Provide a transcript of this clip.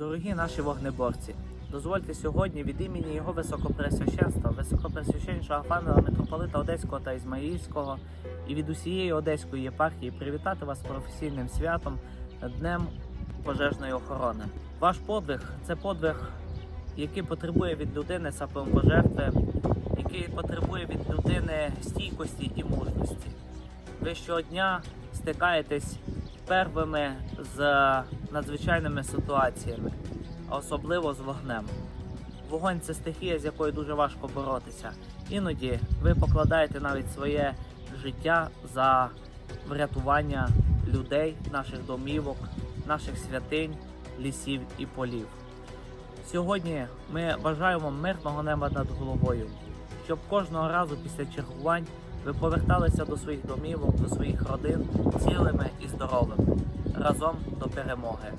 Дорогі наші вогнеборці, дозвольте сьогодні від імені його високопресвященства, високопресвященнішого Фаміла митрополита Одеського та Ізмаїльського і від усієї Одеської єпархії привітати вас професійним святом Днем пожежної охорони. Ваш подвиг це подвиг, який потребує від людини самопожертви, який потребує від людини стійкості і мужності. Ви щодня стикаєтесь первими з надзвичайними ситуаціями, особливо з вогнем. Вогонь це стихія, з якою дуже важко боротися. Іноді ви покладаєте навіть своє життя за врятування людей, наших домівок, наших святинь, лісів і полів. Сьогодні ми бажаємо мирного неба над головою, щоб кожного разу після чергувань ви поверталися до своїх домівок, до своїх родин цілими і здоровими разом до перемоги.